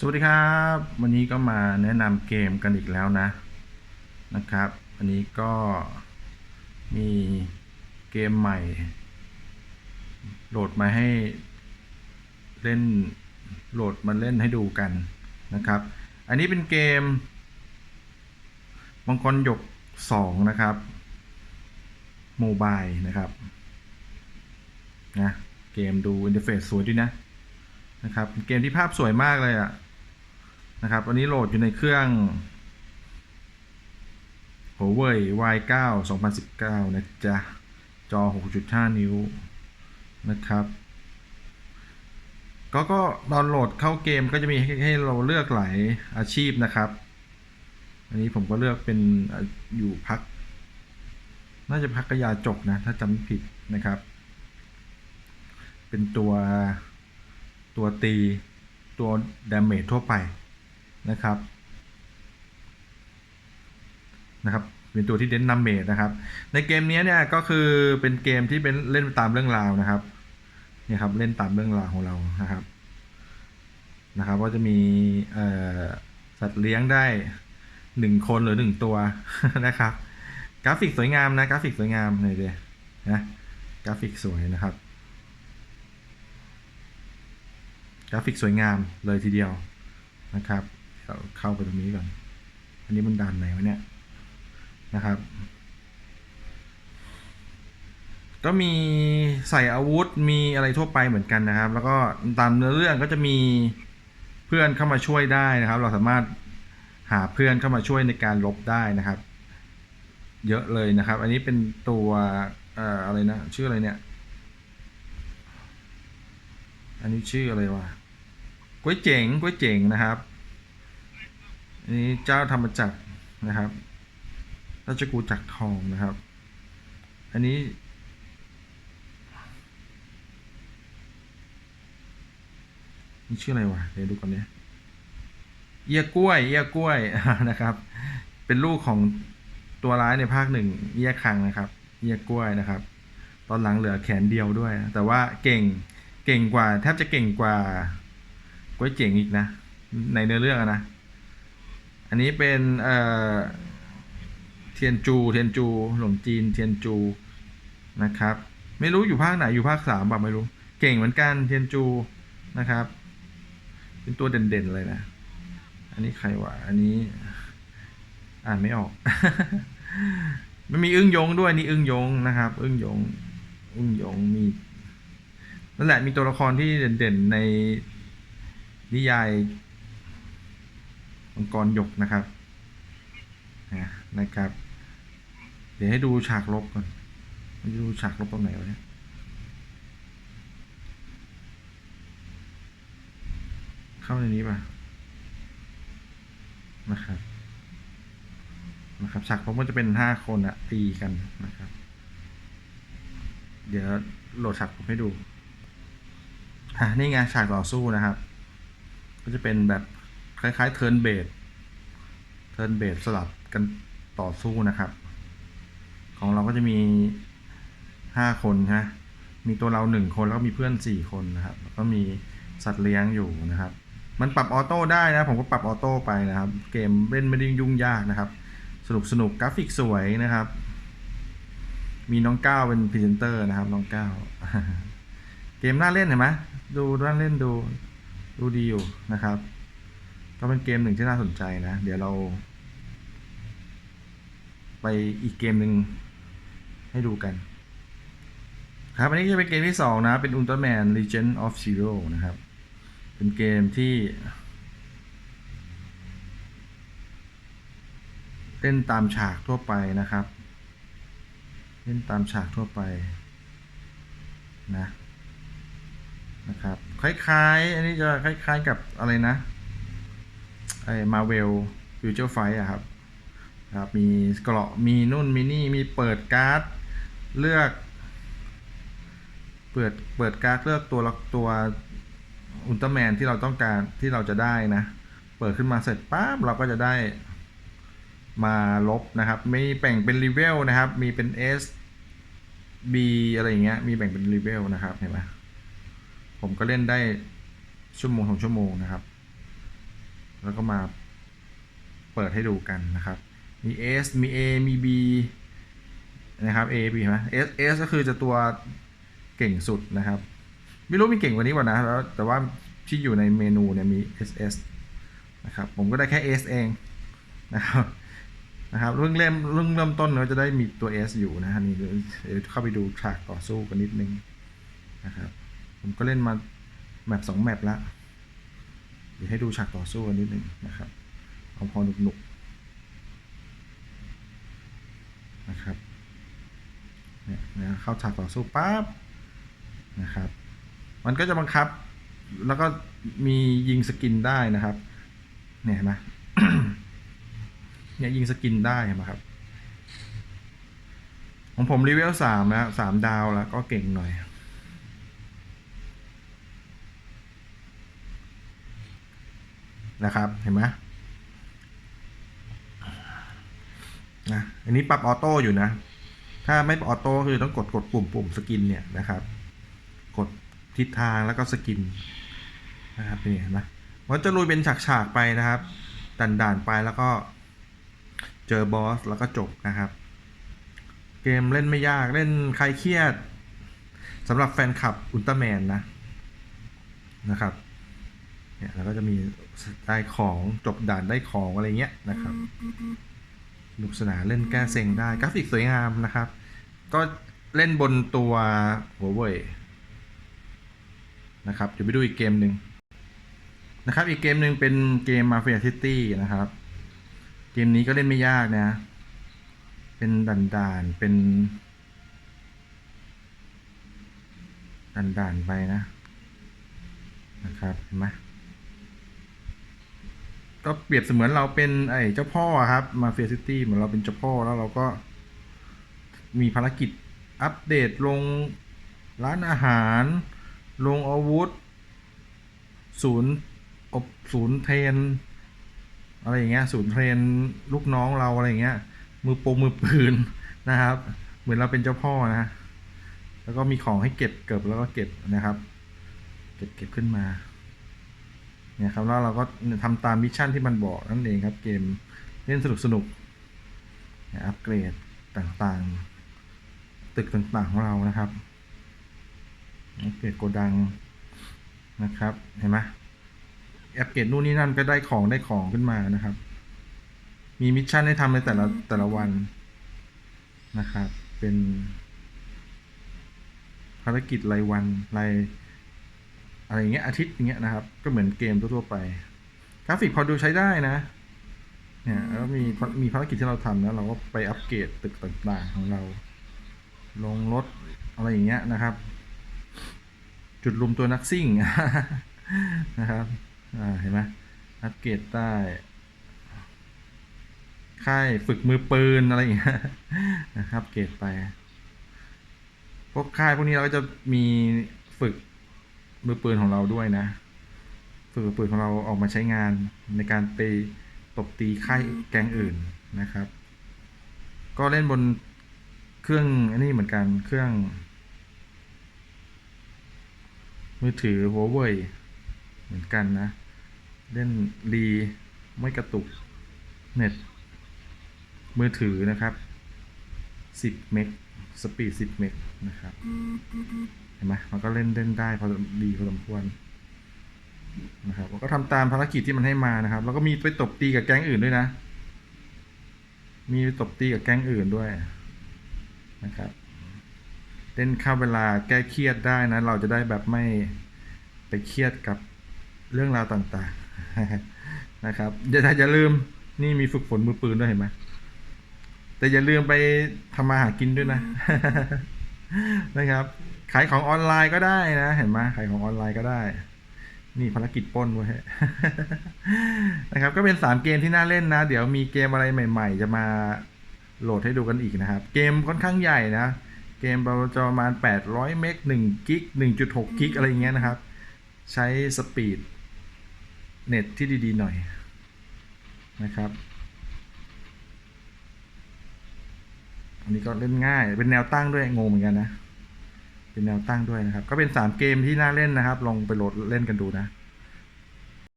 สวัสดีครับ วันนี้ก็มาแนะนำเกมกันอีกแล้วนะนะครับอันนี้ก็มีเกมใหม่ โหลดมาให้เล่นโหลดมาเล่นให้ดูกันนะครับ อันนี้เป็นเกมมังกรหยก 2 นะครับโมบายนะครับนะเกมดูอินเทอร์เฟซสวยด้วยนะนะครับเกมที่ภาพสวยมากเลยอะ นะครับวันนี้โหลดอยู่ในเครื่อง Huawei Y9 2019 นะจ๊ะ จอ 6.5 นิ้วนะครับ ก็ก็ดาวน์โหลดเข้าเกมก็จะมีให้ให้เราเลือกหลายอาชีพนะครับ อันนี้ผมก็เลือกเป็นอยู่พัก น่าจะพักกระยาจกนะ ถ้าจำผิดนะครับ เป็นตัวตัวตีตัวดาเมจทั่วไป นะครับนะครับเป็นตัวที่เด่นนำเมจนะครับ ในเกมนี้เนี่ยก็คือเป็นเกมที่เป็นเล่นตามเรื่องราวนะครับนี่ครับเล่นตามเรื่องราวของเรานะครับนะครับว่าจะมีสัตว์เลี้ยงได้หนึ่งคนหรือหนึ่งตัวนะครับ กราฟิกสวยงามนะกราฟิกสวยงามเลยเดียนะกราฟิกสวยนะครับ กราฟิกสวยงามเลยทีเดียวนะครับ เข้าไปตรงนี้ก่อน อันนี้มันดันไหนวะเนี่ยนะครับ ก็มีใส่อาวุธมีอะไรทั่วไปเหมือนกันนะครับ แล้วก็ตามเนื้อเรื่องก็จะมีเพื่อนเข้ามาช่วยได้นะครับ เราสามารถหาเพื่อนเข้ามาช่วยในการลบได้นะครับ เยอะเลยนะครับ อันนี้เป็นตัวเอ่ออะไรนะชื่ออะไรเนี่ย อันนี้ชื่ออะไรวะก๋วยเจ๋งก๋วยเจ๋งนะครับ นี้เจ้าธรรมจักรนะครับราชกูจักรทองนะครับ อันนี้ นี่ชื่ออะไรวะ เดี๋ยวดูก่อนเนี่ยเอียกล้วย เอียกล้วยนะครับ เป็นลูกของตัวร้ายในภาคหนึ่งเอียคังนะครับ เอียกล้วยนะครับ ตอนหลังเหลือแขนเดียวด้วย แต่ว่าเก่ง เก่งกว่า แทบจะเก่งกว่าก๋วยเจ๋งอีกนะ ในเนื้อเรื่องนะ อันนี้เป็นเอ่อเทียนจูเทียนจูหลงจีนเทียนจูนะครับ ไม่รู้อยู่ภาคไหนอยู่ภาคสามแบบไม่รู้ เก่งเหมือนกันเทียนจูนะครับ เป็นตัวเด่นๆเลยนะ อันนี้ใครวะอันนี้ อ่านไม่ออก มันมีอึ้งยงด้วยนี่อึ้งยงนะครับ อึ้งยงอึ้งยงมีนั่นแหละมีตัวละครที่เด่นๆในนิยาย มังกรหยกนะครับนะครับ เดี๋ยวให้ดูฉากลบก่อนดูฉากลบตรงไหนวะเนี่ยเข้าในนี้ป่ะนะครับนะครับฉากลบมันจะเป็นห้าคนอะตีกันนะครับ เดี๋ยวโหลดฉากผมให้ดูอะนี่ไงฉากต่อสู้นะครับ ก็จะเป็นแบบ คล้ายๆเทิร์นเบดเทิร์นเบดสลับกันต่อสู้นะครับ ของเราก็จะมีห้าคนฮะมีตัวเราหนึ่งคนแล้วก็มีเพื่อนสี่คนนะครับแล้วก็มีสัตว์เลี้ยงอยู่นะครับ มันปรับออโต้ได้นะผมก็ปรับออโต้ไปนะครับ เกมเล่นไม่ได้ยุ่งยากนะครับ สนุกสนุกกราฟิกสวยนะครับ มีน้องก้าวเป็นพรีเซนเตอร์นะครับน้องก้าวเกมน่าเล่นเห็นไหมดูน่าเล่นดูดูดีอยู่นะครับ ก็เป็นเกมหนึ่งที่น่าสนใจนะ เดี๋ยวเรา ไปอีกเกมหนึ่งให้ดูกัน ครับอันนี้จะเป็นเกมที่สองนะ เป็น Ultraman Legend of Zero นะครับ เป็นเกมที่ เล่นตามฉากทั่วไปนะครับ เล่นตามฉากทั่วไปนะนะครับ คล้ายๆ อันนี้จะคล้ายๆกับอะไรนะ ไอ้มาเวลฟิวเจอร์ไฟอะครับครับมีเกราะมีนู่นมีนี่มีเปิดการ์ดเลือก เปิดเปิดการ์ดเลือกตัวละตัวอุลตร้าแมนที่เราต้องการที่เราจะได้นะ เปิดขึ้นมาเสร็จปั๊บเราก็จะได้มาลบนะครับมีแบ่งเป็นรีเวลนะครับ มีเป็น S B อะไรอย่างเงี้ยมีแบ่งเป็นรีเวลนะครับเห็นไหมผมก็เล่นได้ชั่วโมงสองชั่วโมงนะครับ แล้วก็มาเปิดให้ดูกันนะครับ มี S มี A มี B นะครับ A B เห็นไหม S S ก็คือจะตัวเก่งสุดนะครับ ไม่รู้มีเก่งกว่านี้กว่านะแล้วแต่ว่าที่อยู่ในเมนูเนี่ยมี S S นะครับ ผมก็ได้แค่ S เองนะครับนะครับเรื่องเริ่มเรื่องเริ่มต้นเราจะได้มีตัว S อยู่นะฮะนี่เเข้าไปดูฉากต่อสู้กันนิดนึงนะครับ ผมก็เล่นมาแมปสองแมปแล้ว เดี๋ยวให้ดูฉากต่อสู้กันนิดนึงนะครับ เอาพอหนุกๆนะครับเนี่ยนะเข้าฉากต่อสู้ปั๊บนะครับ มันก็จะบังคับ แล้วก็มียิงสกินได้นะครับ เนี่ยเห็นไหมเนี่ยยิงสกินได้เห็นไหมครับ ของผมรีเวลสามแล้วสามดาวแล้วก็เก่งหน่อย นะครับเห็นไหมนะอันนี้ปรับออโต้อยู่นะ ถ้าไม่ปรับออโต้คือต้องกดกดปุ่มปุ่มสกินเนี่ยนะครับ กดทิศทางแล้วก็สกินนะครับนี่เห็นไหมมันจะลุยเป็นฉากๆไปนะครับด่านด่านๆไปแล้วก็เจอบอสแล้วก็จบนะครับ เกมเล่นไม่ยากเล่นใครเครียดสำหรับแฟนคลับอุลตร้าแมนนะนะครับ เนี่ยแล้วก็จะมีได้ของจบด่านได้ของอะไรเงี้ยนะครับสนุกสนานเล่นแก้เซ็งได้กราฟิกสวยงามนะครับ ก็เล่นบนตัวหัวเว่ยนะครับเดี๋ยวไปดูอีกเกมหนึ่งนะครับ อีกเกมหนึ่งเป็นเกม Mafia City นะครับ เกมนี้ก็เล่นไม่ยากนะ เป็นด่านด่านๆเป็นด่านด่านๆไปนะ นะครับเห็นไหม ก็เปรียบเสมือนเราเป็นไอ้เจ้าพ่อครับมาเฟียซิตี้เหมือนเราเป็นเจ้าพ่อแล้วเราก็ มีภารกิจอัปเดตลงร้านอาหาร ลงอาวุธ ศูนย์อบศูนย์เทรนอะไรอย่างเงี้ยศูนย์เทรนลูกน้องเราอะไรอย่างเงี้ย มือโปงมือปืนนะครับ เหมือนเราเป็นเจ้าพ่อนะ แล้วก็มีของให้เก็บเก็บแล้วก็เก็บนะครับ เก็บเก็บขึ้นมา นี่ยครับแล้วเราก็ทำตามมิชชั่นที่มันบอกนั่นเองครับเกมเล่นสนุกสนุกอัปเกรดต่างๆ ตึกต่างๆของเรานะครับอัปเกรดโกดังนะครับเห็นไหมอัปเกรดนู่นนี่นั่นก็ได้ของได้ของขึ้นมานะครับ มีมิชชั่นให้ทำในแต่ละแต่ละวันนะครับ เป็นภารกิจรายวันราย อะไรอย่างเงี้ยอาทิตย์อย่างเงี้ยนะครับ ก็เหมือนเกมทั่วไป กราฟิกพอดูใช้ได้นะ เนี่ยแล้วมีมีภารกิจที่เราทำแล้วเราก็ไปอัปเกรดตึกต่างๆของเรา ลงรถอะไรอย่างเงี้ยนะครับ จุดรวมตัวนักซิ่งนะครับอ่าเห็นไหมอัปเกรดได้ค่ายฝึกมือปืนอะไรอย่างเงี้ยนะครับ เกรดไป พวกค่ายพวกนี้เราก็จะมีฝึก มือปืนของเราด้วยนะฝึกมือปืนของเราออกมาใช้งานในการตีตบตีค่ายแกงอื่นนะครับ ก็เล่นบนเครื่องอันนี้เหมือนกันเครื่อง มือถือ Huawei เหมือนกันนะ เล่นรีไม่กระตุกเน็ตมือถือนะครับ 10 เมกสปีด 10 เมกนะครับ เห็นไหมมันก็เล่นเล่นได้พอดีพอสมควรนะครับแล้วก็ทำตามภารกิจที่มันให้มานะครับ แล้วก็มีไปตบตีกับแก๊งอื่นด้วยนะ มีไปตบตีกับแก๊งอื่นด้วยนะครับเล่นข้าเวลาแก้เครียดได้นะ เราจะได้แบบไม่ไปเครียดกับเรื่องราวต่างๆนะครับอย่าอย่าลืมนี่มีฝึกฝนมือปืนด้วยเห็นไหมแต่อย่าลืมไปทำมาหากินด้วยนะ นะครับ ขายของออนไลน์ก็ได้นะ เห็นไหมขายของออนไลน์ก็ได้ นี่ภารกิจปล้นไว้นะครับ ก็เป็นสามเกมที่น่าเล่นนะ เดี๋ยวมีเกมอะไรใหม่ ๆ จะมาโหลดให้ดูกันอีกนะครับ เกมค่อนข้างใหญ่นะ เกมเราจะประมาณ800เมก1กิก1.6กิกอะไรอย่างเงี้ยนะครับ ใช้สปีดเน็ตที่ดีๆหน่อยนะครับ อันนี้ก็เล่นง่าย เป็นแนวตั้งด้วยงงเหมือนกันนะ เป็นแนวตั้งด้วยนะครับ ก็เป็นสามเกมที่น่าเล่นนะครับ ลองไปโหลดเล่นกันดูนะ